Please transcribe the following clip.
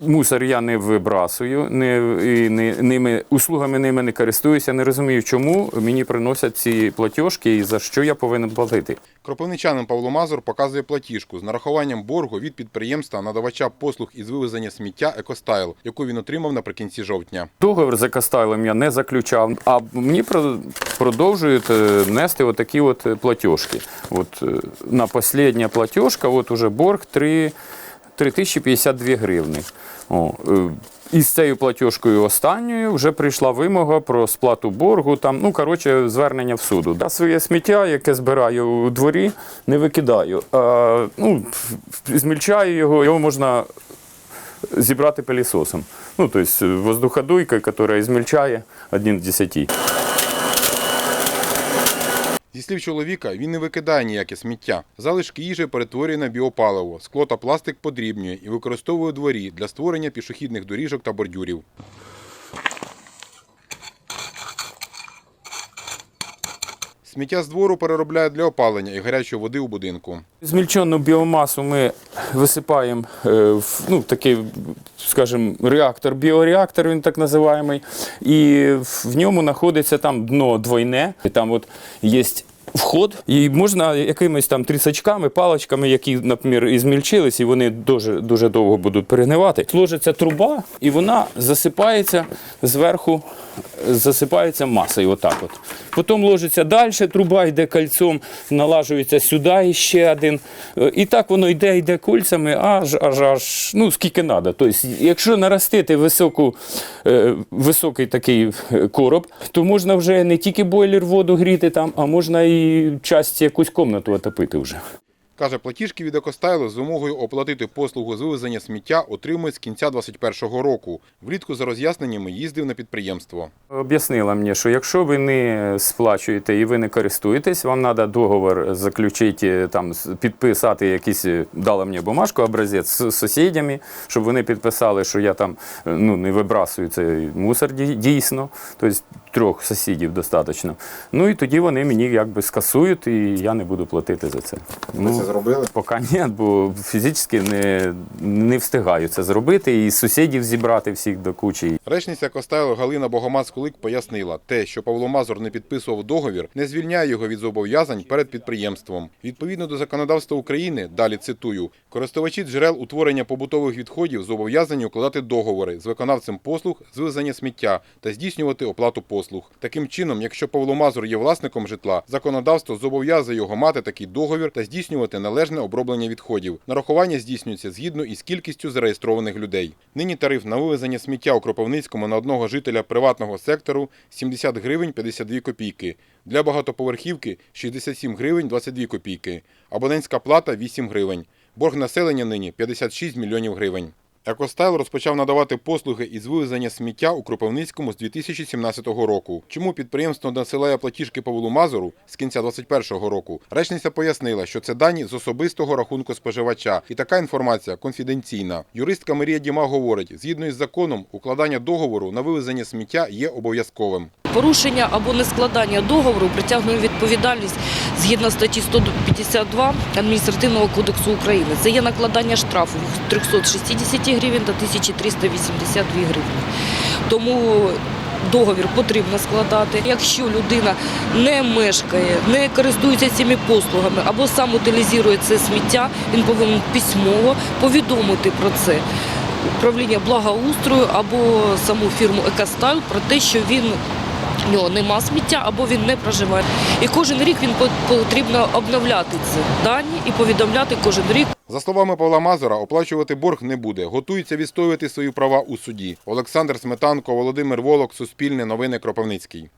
Мусор я не вибрасую, не, і не, ними, услугами ними не користуюся. Не розумію, чому мені приносять ці платіжки і за що я повинен платити. Кропивничанин Павло Мазур показує платіжку з нарахуванням боргу від підприємства надавача послуг із вивезення сміття «Екостайл», яку він отримав наприкінці жовтня. Договір з екостайлом я не заключав, а мені продовжують е, нести отакі от е, платіжки. От е, на остання платіжка, от уже борг 3, 3052 гривни. О, е, і з цією платіжкою останньою вже прийшла вимога про сплату боргу. Там, ну коротше, звернення в суду. Да, своє сміття, яке збираю у дворі, не викидаю. А, ну, змільчаю його, його можна зібрати пилісосом. Ну, тобто воздуходуйка, яка ізмельчає 1 к 10. Зі слів чоловіка, він не викидає ніяке сміття. Залишки їжі перетворює на біопаливо, скло та пластик подрібнює і використовує у дворі для створення пішохідних доріжок та бордюрів. Сміття з двору переробляють для опалення і гарячої води у будинку. Змільчену біомасу ми висипаємо е, в ну, такий, скажімо, реактор, біореактор, він так називаємий. І в ньому знаходиться там дно двойне. І там от є вход, і можна якимись там трісачками, паличками, які, наприклад, ізмільчились, і вони дуже, дуже довго будуть перегнивати. Сложиться труба, і вона засипається зверху, засипається масою. Отак от. Потім ложиться далі, труба йде кольцом, налажується сюди ще один. Е, І так воно йде, йде кольцями, аж аж аж ну скільки треба. Тобто, якщо наростити високу, е, високий такий е, короб, то можна вже не тільки бойлер воду гріти там, а можна і часть якусь кімнату отопити вже. Каже, платіжки від «Екостайлу» з вимогою оплатити послугу з вивезення сміття отримують з кінця 2021 року. Влітку за роз'ясненнями їздив на підприємство. Об'яснила мені, що якщо ви не сплачуєте і ви не користуєтесь, вам треба договор заключити, там, підписати якийсь, е, дала мені бумажку, образець з сусідями, щоб вони підписали, що я там е, ну, не вибрасую цей мусор дійсно. Тобто трьох сусідів достатньо. Ну і тоді вони мені якби скасують, і я не буду платити за це. Ну, зробили? Поки ні, бо фізично не, не встигаю це зробити, і сусідів зібрати всіх до кучі. Речниця Костайло Галина Богомаз-Кулик пояснила, те, що Павло Мазур не підписував договір, не звільняє його від зобов'язань перед підприємством. Відповідно до законодавства України, далі цитую, користувачі джерел утворення побутових відходів зобов'язані укладати договори з виконавцем послуг з вивезення сміття та здійснювати оплату послуг. Таким чином, якщо Павло Мазур є власником житла, законодавство зобов'язує його мати такий договір та здійснювати належне оброблення відходів. Нарахування здійснюється згідно із кількістю зареєстрованих людей. Нині тариф на вивезення сміття у Кропивницькому на одного жителя приватного сектору 70 гривень 52 копійки. Для багатоповерхівки 67 гривень 22 копійки. Абонентська плата 8 гривень. Борг населення нині 56 мільйонів гривень. Екостайл розпочав надавати послуги із вивезення сміття у Кропивницькому з 2017 року. Чому підприємство надсилає платіжки Павлу Мазуру з кінця 2021 року? Речниця пояснила, що це дані з особистого рахунку споживача, і така інформація конфіденційна. Юристка Марія Діма говорить, згідно із законом, укладання договору на вивезення сміття є обов'язковим. Порушення або нескладання договору притягнує відповідальність згідно статті 152 Адміністративного кодексу України. Це є накладання штрафу 360 гривень та 1382 гривні. Тому договір потрібно складати. Якщо людина не мешкає, не користується цими послугами або сам утилізує це сміття, він повинен письмово повідомити про це управління благоустрою або саму фірму Екостайл про те, що він нього нема сміття або він не проживає. І кожен рік він потрібно обновляти ці дані і повідомляти кожен рік. За словами Павла Мазура, оплачувати борг не буде. Готується відстоювати свої права у суді. Олександр Сметанко, Володимир Волок, Суспільне новини Кропивницький.